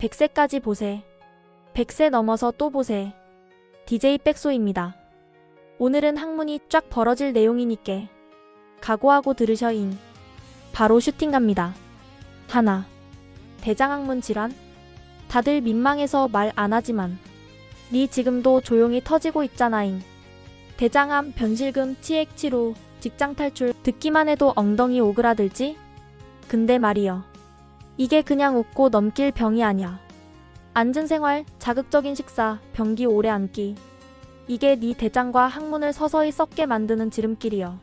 100세까지 보세. 100세 넘어서 또 보세. DJ 백소입니다. 오늘은 학문이 쫙 벌어질 내용이니께 각오하고 들으셔인. 바로 슈팅 갑니다. 하나. 대장학문 질환? 다들 민망해서 말 안 하지만 니 지금도 조용히 터지고 있잖아잉. 대장암, 변실금, 치액 치료, 직장 탈출 듣기만 해도 엉덩이 오그라들지? 근데 말이여. 이게 그냥 웃고 넘길 병이 아니야. 앉은 생활, 자극적인 식사, 변기 오래 앉기. 이게 네 대장과 항문을 서서히 썩게 만드는 지름길이여.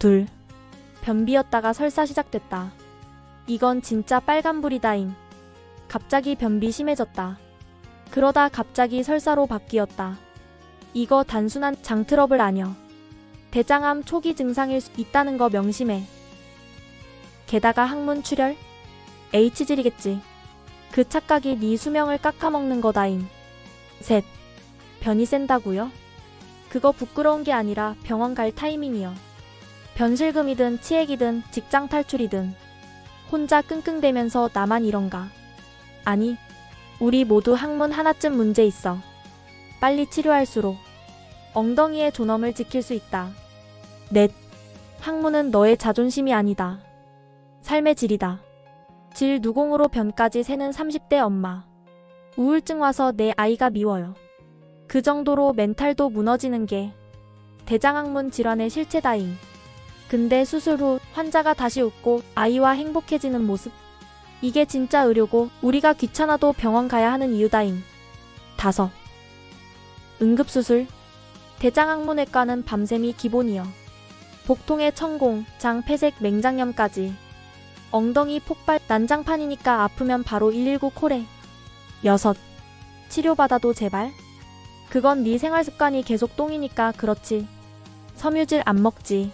둘. 변비였다가 설사 시작됐다. 이건 진짜 빨간불이다잉. 갑자기 변비 심해졌다. 그러다 갑자기 설사로 바뀌었다. 이거 단순한 장 트러블 아니여. 대장암 초기 증상일 수 있다는 거 명심해. 게다가 항문 출혈? H질이겠지. 그 착각이 네 수명을 깎아먹는 거다잉. 셋. 변이 센다고요? 그거 부끄러운 게 아니라 병원 갈 타이밍이여. 변실금이든 치액이든 직장 탈출이든 혼자 끙끙대면서 나만 이런가. 아니, 우리 모두 항문 하나쯤 문제 있어. 빨리 치료할수록 엉덩이의 존엄을 지킬 수 있다. 넷. 항문은 너의 자존심이 아니다. 삶의 질이다. 질 누공으로 변까지 새는 30대 엄마. 우울증 와서 내 아이가 미워요. 그 정도로 멘탈도 무너지는 게 대장학문 질환의 실체 다잉. 근데 수술 후 환자가 다시 웃고 아이와 행복해지는 모습. 이게 진짜 의료고 우리가 귀찮아도 병원 가야 하는 이유다잉. 다섯. 응급수술. 대장학문외과는 밤샘이 기본이여. 복통의 천공, 장 폐색 맹장염까지. 엉덩이 폭발 난장판이니까 아프면 바로 119 콜해. 여섯. 치료받아도 제발. 그건 네 생활 습관이 계속 똥이니까 그렇지. 섬유질 안 먹지.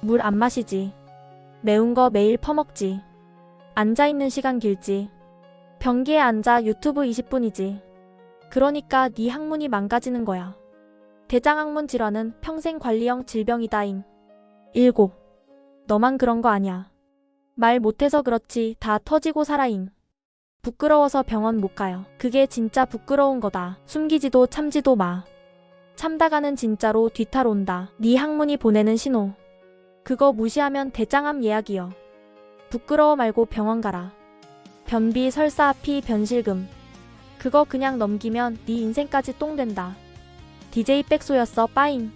물 안 마시지. 매운 거 매일 퍼먹지. 앉아있는 시간 길지. 변기에 앉아 유튜브 20분이지. 그러니까 네 항문이 망가지는 거야. 대장학문 질환은 평생 관리형 질병이다잉. 7. 너만 그런 거 아냐. 말 못해서 그렇지 다 터지고 살아잉. 부끄러워서 병원 못 가요. 그게 진짜 부끄러운 거다. 숨기지도 참지도 마. 참다가는 진짜로 뒤탈 온다. 네 학문이 보내는 신호. 그거 무시하면 대장암 예약이여. 부끄러워 말고 병원 가라. 변비, 설사, 피, 변실금. 그거 그냥 넘기면 네 인생까지 똥된다. DJ 백소였어 빠잉.